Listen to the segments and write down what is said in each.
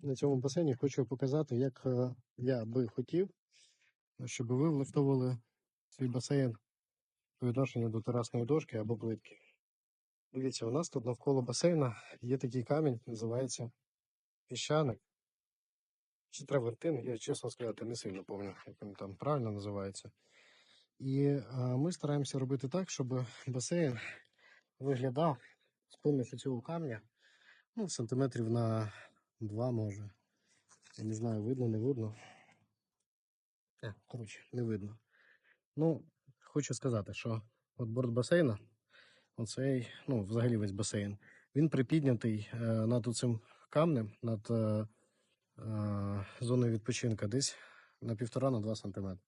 на цьому басейні хочу показати, як е, я би хотів, щоб ви влаштовували свій басейн по відношенню до терасної дошки або плитки. Дивіться, у нас тут навколо басейна є такий камінь, називається піщаник. Чи травертин, я чесно сказати, не сильно пам'ятаю, як він там правильно називається. І е, ми стараємося робити так, щоб басейн виглядав з помощью цього камня ну, сантиметрів на два, може. Я не знаю, видно, не видно. Е, коротше, не видно. Ну, хочу сказати, що от борт басейна, оцей, ну, взагалі весь басейн, він припіднятий е, над цим камнем, над е, е, зоною відпочинка, десь на півтора на два сантиметри.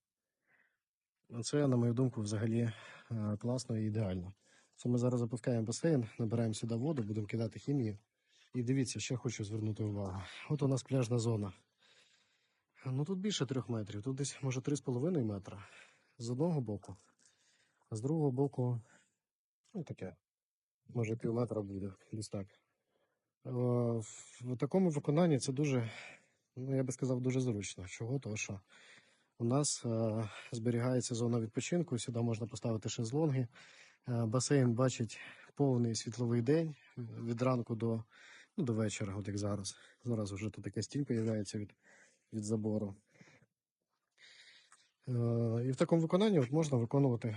Це, на мою думку, взагалі е, класно і ідеально. Це ми зараз запускаємо басейн, набираємо сюди воду, будемо кидати хімію. І дивіться, ще хочу звернути увагу. От у нас пляжна зона. Ну тут більше трьох метрів, тут десь може 3,5 метра з одного боку, а з другого боку, ну таке, може пів метра буде, десь так. Е, В такому виконанні це дуже, ну я би сказав, дуже зручно. Чого? Тому що у нас е, зберігається зона відпочинку, сюди можна поставити шезлонги. Е, басейн бачить повний світловий день від ранку до, ну, до вечора, от як зараз. Зараз вже тут така стінка з'являється від, від забору. Е, і в такому виконанні от можна виконувати,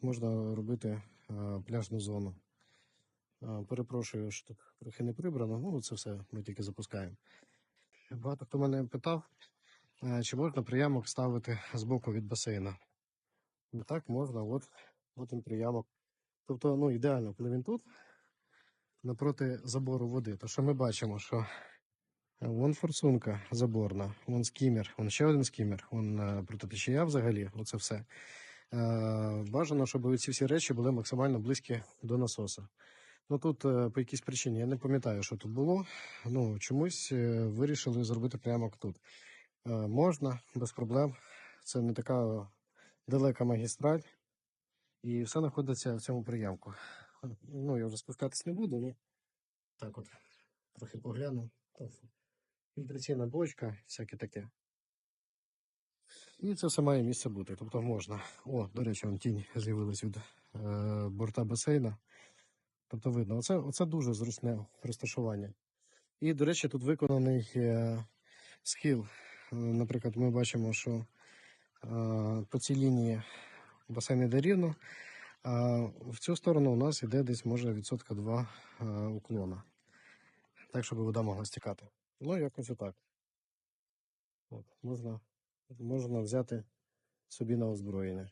можна робити е, пляжну зону. Е, перепрошую, що тут трохи не прибрано, ну це все ми тільки запускаємо. Багато хто мене питав, е, чи можна приямок ставити збоку від басейна. Так, можна, от, от він приямок. Тобто, ну, ідеально, коли він тут, напроти забору води. То що ми бачимо, що вон форсунка заборна, вон скімер, вон ще один скімер, вон е, протитечія взагалі, оце все. Е, бажано, щоб ці всі речі були максимально близькі до насоса. Ну тут е, по якійсь причині, я не пам'ятаю, що тут було. Ну, чомусь вирішили зробити прямо тут. Можна, без проблем. Це не така далека магістраль. І все знаходиться в цьому приямку. Ну, я вже спускатись не буду, але так от трохи погляну. Фільтраційна бочка, всяке таке. І це все має місце бути. Тобто можна. О, до речі, вон тінь з'явилась від е, борта басейна. Тобто видно, оце, оце дуже зручне розташування. І, до речі, тут виконаний е, схил. Е, Наприклад, ми бачимо, що е, по цій лінії басейн йде рівно, в цю сторону у нас йде десь може відсотка 2 е, уклона. Так, щоб вода могла стікати. Ну, якось отак. От, можна, можна взяти собі на озброєння.